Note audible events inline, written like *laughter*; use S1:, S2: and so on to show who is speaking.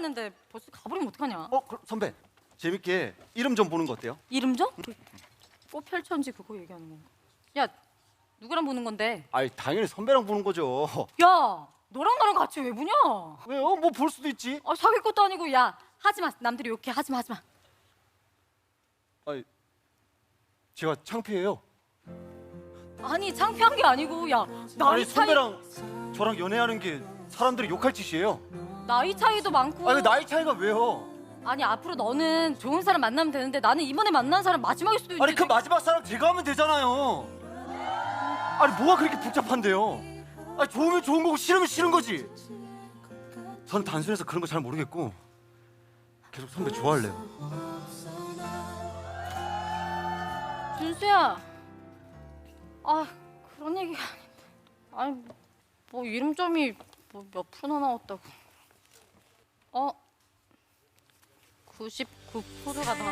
S1: 했는데 벌써 가버리면 어떡하냐?
S2: 어, 그럼 선배 재밌게 이름 좀 보는 거 어때요?
S1: 이름 좀? 뭐 펼쳤는지 그거 얘기하는 건가? 야, 누구랑 보는 건데?
S2: 아이 당연히 선배랑 보는 거죠. *laughs*
S1: 야, 너랑 나랑 같이 왜 보냐?
S2: 왜요? 뭐 볼 수도 있지.
S1: 아, 사귈 것도 아니고 야, 하지 마. 남들이 욕해. 하지 마, 하지 마.
S2: 아이 제가 창피해요.
S1: 아니, 창피한 게 아니고 야, 나이
S2: 아니
S1: 차이
S2: 선배랑 저랑 연애하는 게 사람들이 욕할 짓이에요.
S1: 나이 차이도 많고
S2: 아니 나이 차이가 왜요?
S1: 아니, 앞으로 너는 좋은 사람 만나면 되는데 나는 이번에 만난 사람 마지막일 수도 있는데
S2: 아니 그 마지막 사람 제가 하면 되잖아요. 아니 뭐가 그렇게 복잡한데요? 아니 좋으면 좋은 거고 싫으면 싫은 거지. 전 단순해서 그런 거 잘 모르겠고 계속 선배 좋아할래요.
S1: 준수야. 아, 그런 얘기가 아닌데. 아니, 뭐, 뭐 이름 점이 뭐 몇 프로나 나왔다고. 어? 99%가 더